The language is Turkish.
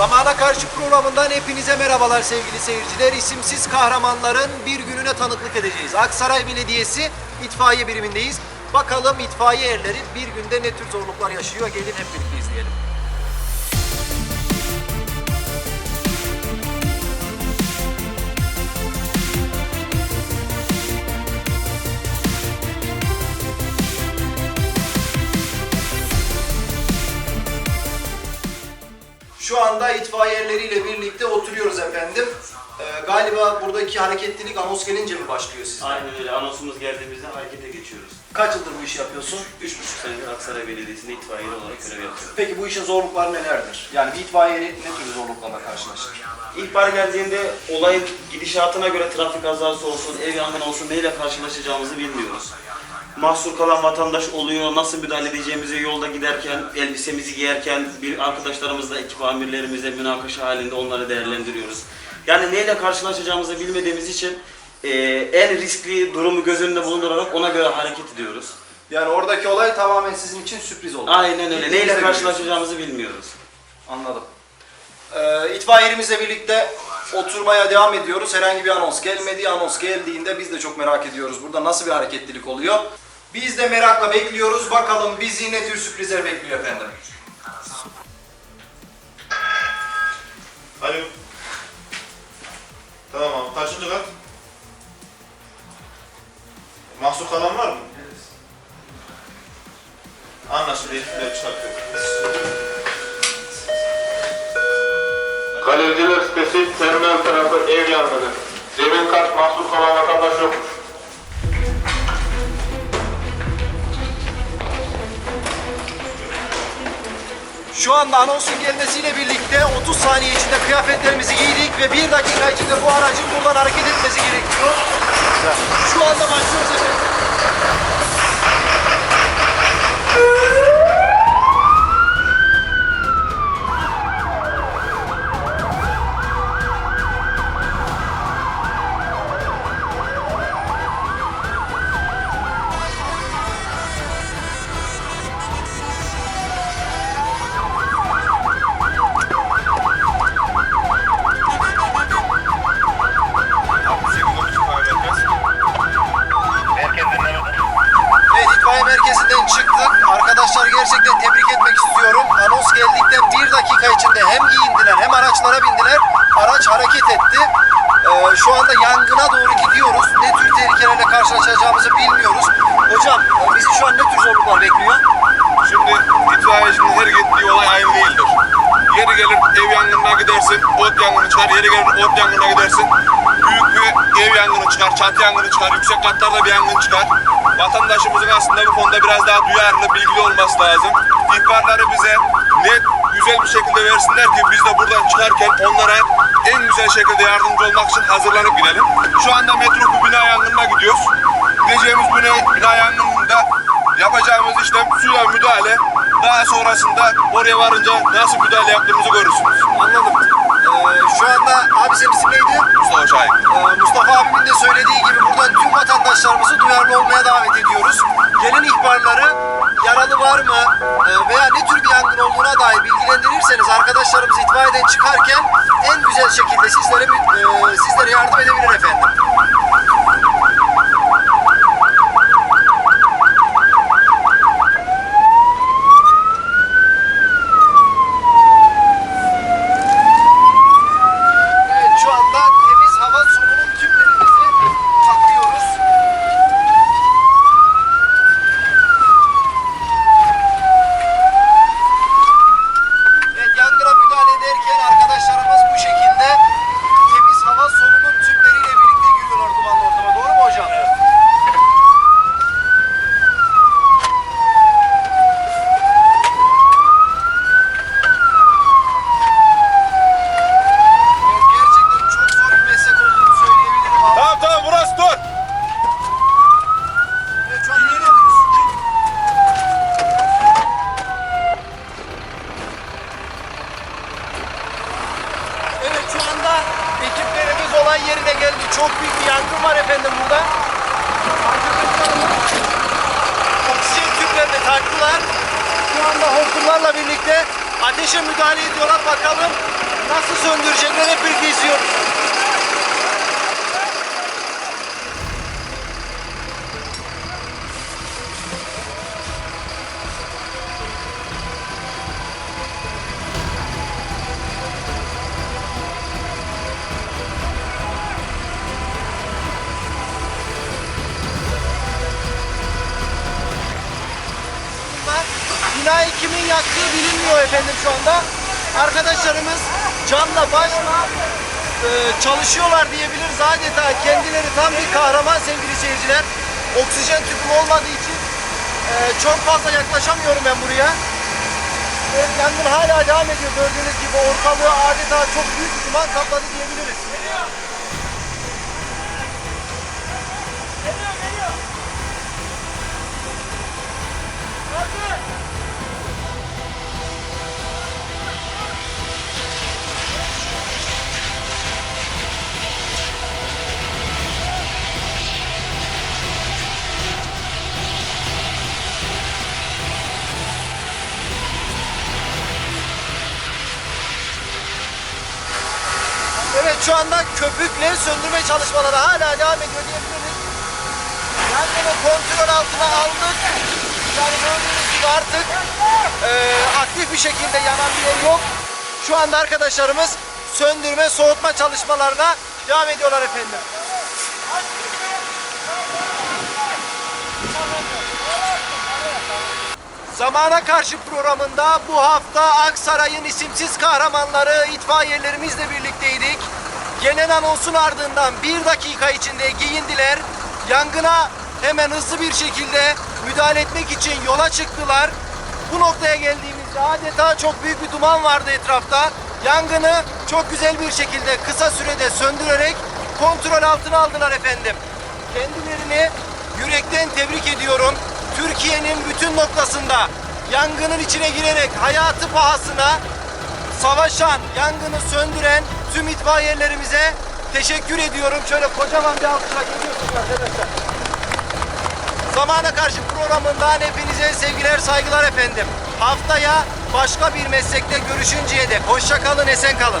Zamana Karşı programından hepinize merhabalar sevgili seyirciler. İsimsiz kahramanların bir gününe tanıklık edeceğiz. Aksaray Belediyesi itfaiye birimindeyiz. Bakalım itfaiye erleri bir günde ne tür zorluklar yaşıyor? Gelin hep birlikte Şu anda itfaiye erleriyle birlikte oturuyoruz efendim. Ee, galiba buradaki hareketlilik anons gelince mi başlıyor sizde? Aynen öyle. Anonsumuz geldiğimizde harekete geçiyoruz. Kaç yıldır bu işi yapıyorsun? Üç buçuk senedir Aksaray Belediyesi'nde itfaiyeli olarak görev yapıyorum. Peki bu işin zorlukları nelerdir? Yani bir itfaiye ne tür zorluklarla karşılaşır? İhbar geldiğinde olayın gidişatına göre trafik kazası olsun, ev yangını olsun neyle karşılaşacağımızı bilmiyoruz. Mahsur kalan vatandaş oluyor, nasıl müdahale edeceğimizi yolda giderken, elbisemizi giyerken bir arkadaşlarımızla, ekip amirlerimizle münakaşa halinde onları değerlendiriyoruz. Yani neyle karşılaşacağımızı bilmediğimiz için eee, en riskli durumu göz önünde bulundurarak ona göre hareket ediyoruz. Yani oradaki olay tamamen sizin için sürpriz oldu. Aynen öyle. Neyle karşılaşacağımızı bilmiyoruz. Anladım. Ee, itfaiyelimizle birlikte oturmaya devam ediyoruz. Herhangi bir anons gelmedi. Anons geldiğinde biz de çok merak ediyoruz. Burada nasıl bir hareketlilik oluyor? Biz de merakla bekliyoruz. Bakalım bizi ne tür sürprizler bekliyor efendim. Kaleciler spesifik terminal tarafı ev yangını. Zemin kat mahsur kalan vatandaş yokmuş. Şu anda anonsun gelmesiyle birlikte 30 saniye içinde kıyafetlerimizi giydik ve 1 dakika içinde bu aracın buradan hareket etmesi gerekiyor. Şu anda başlıyoruz efendim. Evet itfaiye merkezinden çıktık. Arkadaşlar gerçekten tebrik etmek istiyorum. Anons geldikten bir dakika içinde hem giyindiler hem araçlara bindiler. Araç hareket etti. Ee, şu anda yangına doğru gidiyoruz. Ne tür tehlikelerle karşılaşacağımızı bilmiyoruz. Hocam e, bizi şu an ne tür zorluklar bekliyor? Şimdi itfaiyecinin her gittiği olay aynı değildir. Yeri gelir ev yangınına gidersin, ot yangını çıkar. Yeri gelir ot yangınına gidersin. Büyük bir ev yangını çıkar, çatı yangını çıkar, yüksek katlarda bir yangın çıkar. Vatandaşımızın aslında bu konuda biraz daha duyarlı, bilgili olması lazım. İhbarları bize net, güzel bir şekilde versinler ki biz de buradan çıkarken onlara en güzel şekilde yardımcı olmak için hazırlanıp gidelim. Şu anda metro bir bina yangınına gidiyoruz. Gideceğimiz bina, bina yangınında Yapacağımız işlem suya müdahale. Daha sonrasında oraya varınca nasıl müdahale yaptığımızı görürsünüz. Anladım. Ee, şu anda abi senin isim neydi? Mustafa Şahin. Ee, Mustafa abimin de söylediği gibi buradan tüm vatandaşlarımızı duyarlı olmaya davet ediyoruz. Gelen ihbarları yaralı var mı e, veya ne tür bir yangın olduğuna dair bilgilendirirseniz arkadaşlarımız itfaiyeden çıkarken en güzel şekilde sizlere e, sizlere yardım edebilir efendim. Evet şu anda temiz hava solunum tüplerimizi takıyoruz. Evet yangına müdahale ederken arkadaşlarımız bu şekilde temiz hava solunum tüpleriyle birlikte giriyorlar dumanlı ortama. Doğru mu hocam? Evet, gerçekten çok zor bir meslek olduğunu söyleyebilirim abi. Tamam tamam burası dur. Evet, şu an geliyor muyuz? Evet şu anda ekiplerimiz olay yerine geldi. Çok büyük bir yangın var efendim burada. Arkadaşlarımız oksijen tüplerini taktılar. Şu anda hortumlarla birlikte ateşe müdahale ediyorlar. Bakalım nasıl söndürecekler hep birlikte izliyoruz. Binayı kimin yaktığı bilinmiyor efendim şu anda. Arkadaşlarımız canla başla e, çalışıyorlar diyebiliriz. Adeta kendileri tam bir kahraman sevgili seyirciler. Oksijen tüpüm olmadığı için e, çok fazla yaklaşamıyorum ben buraya. Evet, yangın hala devam ediyor gördüğünüz gibi ortalığı adeta çok büyük bir duman kapladı diyebiliriz. Şu anda köpükle söndürme çalışmaları hala devam ediyor diyebiliriz. Yangını kontrol altına aldık. Yani gördüğünüz gibi artık e, aktif bir şekilde yanan bir yer yok. Şu anda arkadaşlarımız söndürme, soğutma çalışmalarına devam ediyorlar efendim. Zamana Karşı programında bu hafta Aksaray'ın isimsiz kahramanları itfaiyelerimizle birlikteydik. Gelen anonsun ardından bir dakika içinde giyindiler. Yangına hemen hızlı bir şekilde müdahale etmek için yola çıktılar. Bu noktaya geldiğimizde adeta çok büyük bir duman vardı etrafta. Yangını çok güzel bir şekilde kısa sürede söndürerek kontrol altına aldılar efendim. Kendilerini yürekten tebrik ediyorum. Türkiye'nin bütün noktasında yangının içine girerek hayatı pahasına savaşan, yangını söndüren tüm itfaiyelerimize teşekkür ediyorum. Şöyle kocaman bir alkışla geliyorsunuz arkadaşlar. Zamana karşı programından hepinize sevgiler, saygılar efendim. Haftaya başka bir meslekte görüşünceye dek hoşça kalın, esen kalın.